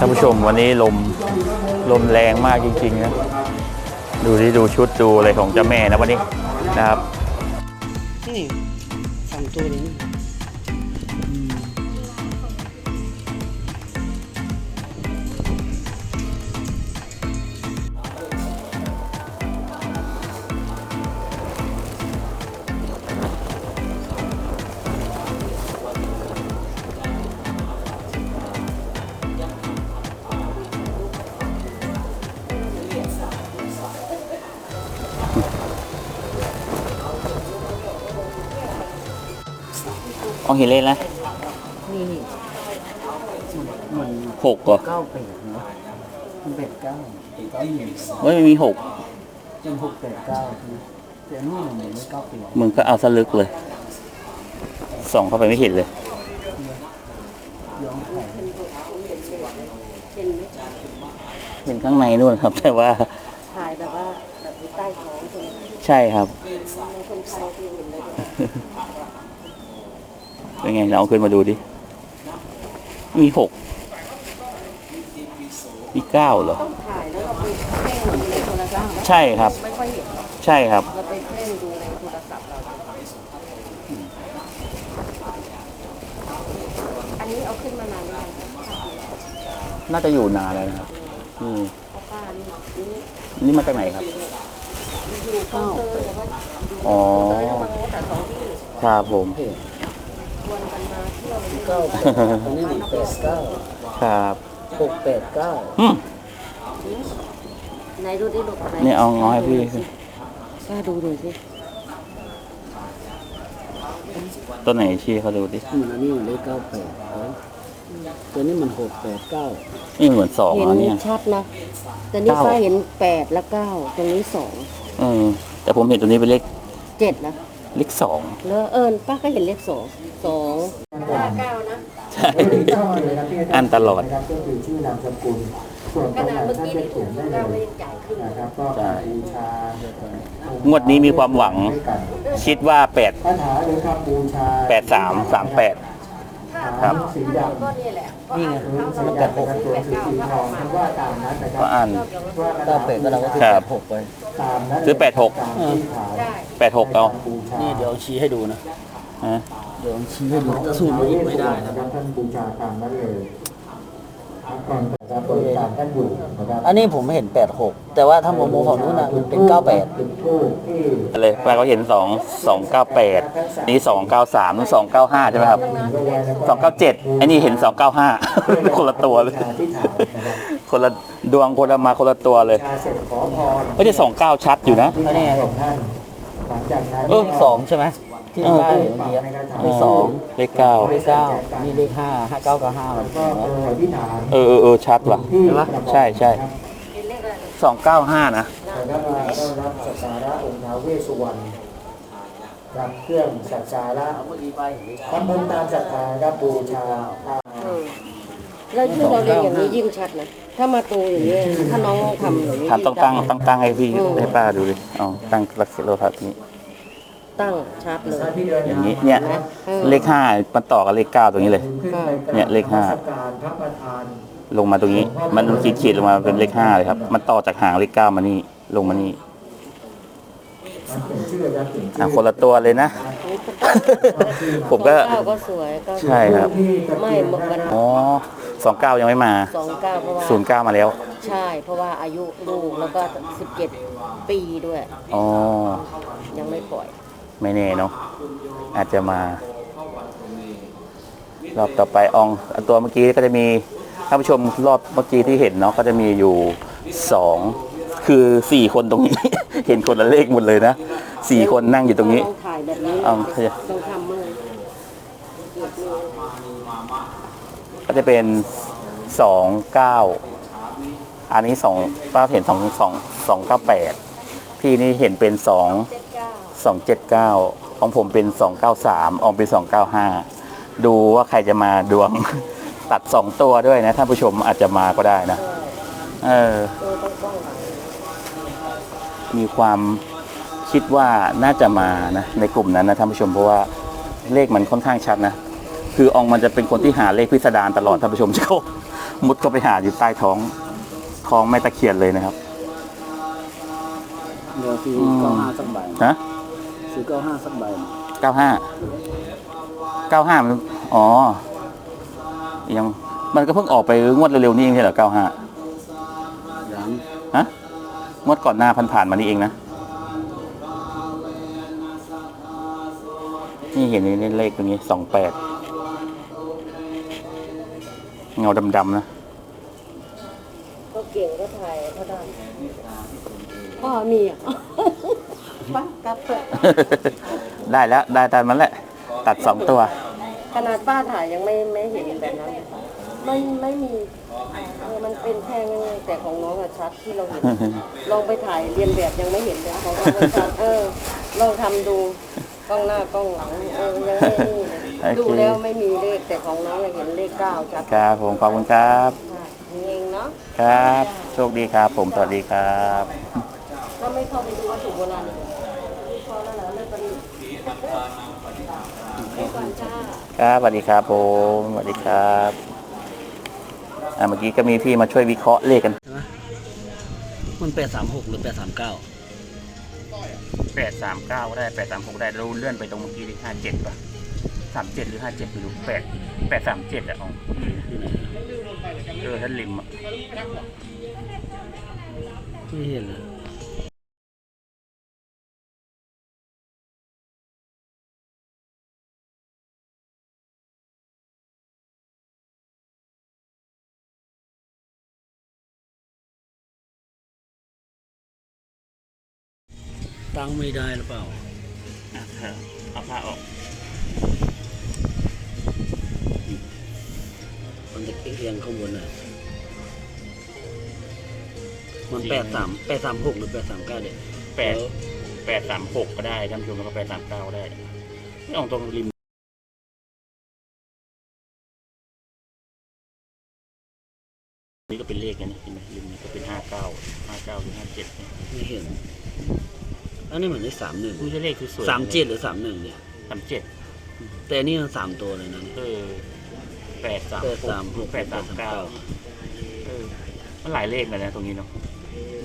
ท่านผู้ชมวันนี้ลมลมแรงมากจริงๆนะ ดูที่ดูชุดดูอะไรของเจ้าแม่นะวันนี้นะครับ นี่สามตัวนี้ เอาเห็นเลขนะนี่มันหกเหรอเก้าแปดเนาะมันแปดเก้าเป็นเก้าหนึ่งเฮ้ยมันมีหกเป็นหกแปดเก้าใช่ไหมแต่อันนู่นมันไม่เก้าแปดมึงก็เอาสลึกเลยส่องเข้าไปไม่เห็นเลยย้อนไข่เป็นข้างในนู่นครับ แต่ว่าถ่ายแบบว่าแบบอยู่ใต้ท้องใช่ไหมใช่ครับในคนไทยที่ เห็นเลยเป็นไงเราเอาขึ้นมาดูดิ มีหก มีเก้าเหรอ ต้องถ่ายแล้วเราไปเพ่งดูในโทรศัพท์นะใช่ครับ ไม่ค่อยเห็นหรอกใช่ครับ เราไปเพ่งดูในโทรศัพท์เรา อันนี้เอาขึ้นมานานแล้วยังน่าจะอยู่นานแล้วนะครับนี่เพราะป้านี่นี่นี่มาจากไหนครับ อยู่เก้าเจอแต่ว่าอ๋อเจอแล้วมาโน้แต่สองที่ ครับผมชวนกันมา เที่ยวเลยเก้าแปดอันนี้หนึ่งแปดเก้าครับหกแปดเก้าอืมไหนดูดิลูกไหนี่เอาง้อให้พี่ป้าดูหน่อยสิต้นไหนชี้เขาดูดิมันอันนี้มันได้เก้าแปดตัวนี้มันหกแปดเก้านี่เหมือนสองเห็นแล้วเนี่ย ชัดนะแต่นี่เก้าป้าเห็นแปดและเก้าตรงนี้สองเออแต่ผมเห็นตัวนี้เป็นเลขเจ็ดนะเลขสองแล้วเอิญป้าก็เห็นเลขสองสอง เก้านะใช่อันตลอดนะครับก็คือชื่อนามสกุลส่วนขตำแหนาน่ดงเมื่อท่านกี้จะที่ถูเขียกนได้เก้าเลไม่ยยังจ่ายขึ้นนะครับก็ใช่บูชางวดนี้มีความหวัง คิดว่าแปดปัญหาเลยครับบูชาแปดสามสามแปดครับสีดำก็นี่แหละนี่ไงสีดำเป็นตัวสีสีทองท่านว่าตามนั้นนะครัก็อ่านว่าเก้าแปดก็เราก็ซื้อครัแปบดหกไปตามนั้นซื้อแปดหกตามที่ขายได้แปดหกเอาบูชานี่เดี๋ยวชี้ให้ดูนะ ฮะเดี๋ยวชี้ให้ดูถ้าสูตรมันหยิบไม่ได้นะนะครับท่านบูชาตามนั้นเลยครับก่อนนะครับบริการท่านอยู่นะครับอันนี้ผมเห็นแปดหกแต่ว่าถ้าโมโมของนู้นนะมันเป็นเก้าแปดเป็นทูปที่เลยป้าเขาเห็นสองสองเก้าแปดนี่สองเก้าสามสองเก้าห้าใช่ไหมครับสองเก้าเจ็ดไอ้นี่เห็นสองเก้าห้าคนละตัวเลย คนละดวงคนละมาคนละตัวเลยชาเสร็จขอพรไม่ได้สองเก้าชัดอยู่นะที่นี่ของท่านหลังจากนั้นเออสองใช่ไหม ที่ได้เมื่อกี้เลขสองเลขเก้าเลขเก้านี่เลขห้าห้าเก้ากับห้ามันก็เออที่ฐานเออเออเออชัดว่ะที่ใช่ใช่สองเก้าห้านะแล้วก็มาต้อนรับสักการะองค์ท้าวเวสสุวรรณรับเครื่องสักการะเมื่อกี้ไปทำบุญตามศรัทธาครับบูชาเออแล้วที่เราเรียนอย่างนี้ยิ่งชัดนะ ถ้ามาตูอย่างนี้ ถ้าน้องทำอย่างนี้ทำต้องตั้งต้องตั้งให้พี่ให้ป้าดูดิเอาตั้งลักษณะโลทัศน์นี้ ตั้งชัดเลยอย่างนี้เนี่ยเลขห้ามันต่อกับเลขเก้าตรงนี้เลย เนี่ยเลขห้านมัสการพระประธานลงมาตรงนี้ มันขีดขีดๆลงมาเป็นเลขห้าเลยครับ มันต่อจากหางเลขเก้ามานี่ลงมานี่มันเป็นชื่อครับเป็นอะคนละตัวเลยนะ ผมก็เก้าก็สวยก็ใช่ครับที่ตะไม่เกียบมันอ๋อสองเก้ายังไม่มาสองเก้าเพราะว่าศูนย์เก้ามาแล้ว ใช่ เพราะว่าอายุลูกแล้วก็สิบเจ็ดปีด้วยอ๋อยังไม่ปล่อย ไม่แน่เนาะอาจจะมารอบต่อไปอองตัวเมื่อกี้ก็จะมีท่านผู้ชมรอบเมื่อกี้ที่เห็นเนาะก็จะมีอยู่สองคือสี่คนตรงนี้ เห็นคนละเลขหมดเลยนะสี่คนนั่งอยู่ตรงนี้องถ่ายแบบนี้เอาต้องทำมือก็จะเป็นสองเก้าอันนี้สองป้าเห็นสองสองสองเก้าแปดพี่นี่เห็นเป็นสอง เจ็ดเก้าสองเจ็ดเก้าของผมเป็นสองเก้าสามอองเป็นสองเก้าห้าดูว่าใครจะมาดวง ตัดสองตัวด้วยนะท่านผู้ชมอาจจะมาก็ได้นะ เออเออต้องป้องกันมีความคิดว่าน่าจะมานะในกลุ่มนั้นนะท่านผู้ชมเพราะว่าเลขมันค่อนข้างชัดนะ คืออองมันจะเป็นคนที่หาเลขพิสดารตลอดท่านผู้ชมเขามุดก็ไปหาอยู่ใต้ท้องท้องแม่ตะเคียนเลยนะครับเดี๋ยวซื้ออืมเก้าห้าสักใบนะ ซื้อเก้าห้าสักใบเก้าห้าเก้าห้ามันอ๋อ ยังมันก็เพิ่งออกไปงวดเร็วๆนี้เองใช่เหรอเก้าห้ายังฮะงวดก่อนหน้าผ่านๆมานี่เองนะนี่เห็นนี่เลขตรงนี้สองแปดเงาดำๆนะก็เก่งก็ถ่ายเขาได้พ่อมีอะ ปักกลับเถอะได้แล้วได้ตามนั้นแหละ ตัดสองตัว ขนาดป้าถ่ายยังไม่ไม่เห็นแบบนั้นไม่ไม่มีเออมันเป็นแค่ยังไงแต่ของน้องอะชัดที่เราเห็น ลองไปถ่ายเรียนแบบยังไม่เห็นเลยของเราไม่ชัดเออลองทำดูกล้องหน้ากล้องหลังเออยังไม่นี่เลยโอเคดูแล้วไม่มีเลขแต่ของน้องอะเห็นเลขเก้าชัดครับผมขอบคุณครับค่ะเองเนาะครับ โชคดีครับ ผมสวัสดีครับ ก็ไม่เข้าไปดูวัตถุโบราณเลยพอแล้วเหรอเลิกประดิษฐ์ไปก่อนจ้า ครับสวัสดีครับผมสวัสดีครับอ่าเมื่อกี้ก็มีพี่มาช่วยวิเคราะห์เลขกันใช่ไหมมันแปดสามหกหรือแปดสามเก้าแปดสามเก้าได้แปดสามหกได้เราเลื่อนไปตรงเมื่อกี้ที่ห้าเจ็ดป่ะสามเจ็ดหรือห้าเจ็ดไม่รู้แปดแปดสามเจ็ดอะอ๋อที่ไหนเออท่านริมอะไม่เห็นเลย ตั้งไม่ได้หรือเปล่าอะเออเอาผ้าออกมันจะเอียงข้างบนน่ะ มันแปดสามแปดสามหกหรือแปดสามเก้าเด็กแปดแปดสามหกก็ได้ท่านผู้ชมแล้วก็แปดสามเก้าก็ได้นี่ออกตรงริมนี่ก็เป็นเลขนะเห็นไหมริมนี่ก็เป็นห้าเก้าห้าเก้าหรือห้าเจ็ดไม่เห็น อันนี้เหมือนได้สามหนึ่งนี่จะเลขสวยๆสามเจ็ดหรือสามหนึ่งเนี่ย สามเจ็ดแต่อันนี่มันสามตัวเลยนะเนี่ยเออแปดสามแปดสามหกแปดสามเก้าเออมันหลายเลขเลยนะตรงนี้เนาะ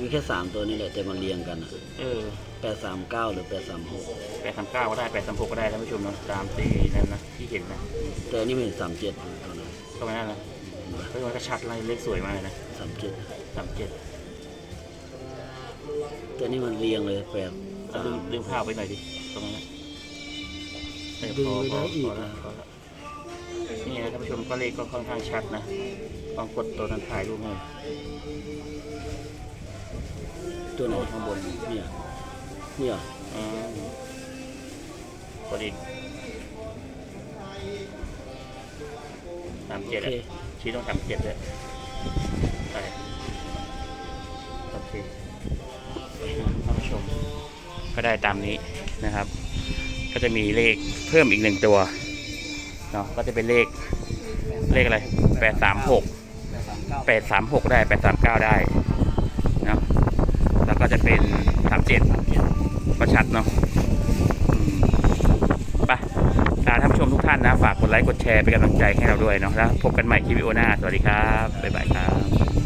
มีแค่สามตัวนี่แหละแต่มันเรียงกันเออแปดสามเก้าหรือแปดสามหกแปดสามเก้าก็ได้แปดสามหกก็ได้ท่านผู้ชมเนาะตามที่นั่นนะที่เห็นนะแต่อันนี้ไม่เห็นสามเจ็ดตอนนั้นก็ไม่นั่นนะเฮ้ยมันก็ชัดเลยเลขสวยมากเลยนะสามเจ็ดสามเจ็ดแต่นี่มันเรียงเลยแปด เอาดึงดึงภาพไปหน่อยดิ ตรงนั้นนะเออดึงพอไม่พอได้อีกพอแล้วพอแล้วนี่นะท่านผู้ชมก็เลขก็ค่อนข้างชัดนะลองกดตัวนั้นถ่ายรูปให้ตัวไหนโน้ตข้างบนเนี่ยเนี่ยอืมกดอีกสามโอเจ็ดเคอะชี้ต้องสามเจ็ดเลยไปโอเคท่านผู้ชม ก็ได้ตามนี้นะครับ ก็จะมีเลขเพิ่มอีกหนึ่งตัวเนาะก็จะเป็นเลขเลขอะไรแปดสามหกแปดสามเก้าแปดสามหกได้แปดสามเก้าได้เนาะแล้วก็จะเป็นสามเจ็ดก็ชัดเนาะอืมไปลาท่านผู้ชมทุกท่านนะ ฝากกดไลค์กดแชร์เป็นกำลังใจให้เราด้วยเนาะแล้วพบกันใหม่คลิปวิดีโอหน้า สวัสดีครับ บ๊ายบายครับ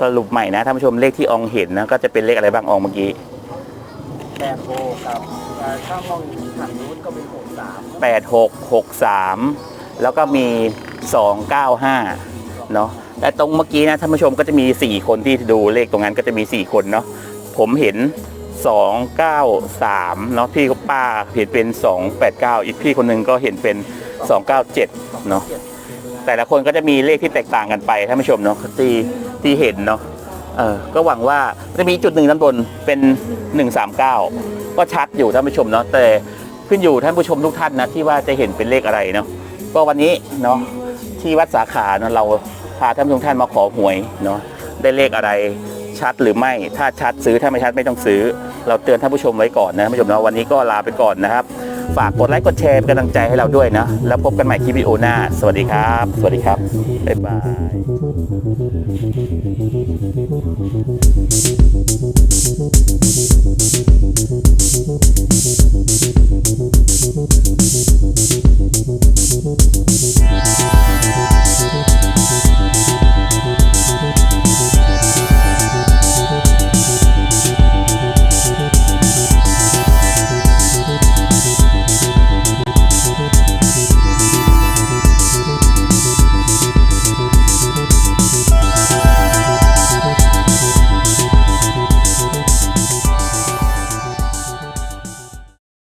สรุปใหม่นะท่านผู้ชมเลขที่อองเห็นนะก็จะเป็นเลขอะไรบ้างอองเมื่อกี้แปดโบกับเอ่อถ้ามองทางนู้นก็เป็นหกสามแปดหกหกสามแล้วก็มีสองเก้าห้าเนาะและตรงเมื่อกี้นะท่านผู้ชมก็จะมีสี่คนที่ดูเลขตรงนั้นก็จะมีสี่คนเนาะผมเห็นสองเก้าสามเนาะพี่ป้าเห็นเป็นสองแปดเก้าอีกพี่คนหนึ่งก็เห็นเป็นสองเก้าเจ็ดเนาะ แต่ละคนก็จะมีเลขที่แตกต่างกันไปท่านผู้ชมเนาะที่ที่เห็นเนาะเออก็หวังว่าจะมีจุดหนึ่งด้านบนเป็นหนึ่งสามเก้าก็ชัดอยู่ท่านผู้ชมเนาะแต่ขึ้นอยู่ท่านผู้ชมทุกท่านนะที่ว่าจะเห็นเป็นเลขอะไรเนาะก็วันนี้เนาะที่วัดสาขาเนาะเราพาท่านผู้ชมท่านมาขอหวยเนาะได้เลขอะไรชัดหรือไม่ถ้าชัดซื้อถ้าไม่ชัดไม่ต้องซื้อ เราเตือนท่านผู้ชมไว้ก่อนนะท่านผู้ชมเนาะวันนี้ก็ลาไปก่อนนะครับ ฝากกดไลค์กดแชร์เป็นกำลังใจให้เราด้วยนะ แล้วพบกันใหม่คลิปวิดีโอหน้า สวัสดีครับ สวัสดีครับ บ๊ายบาย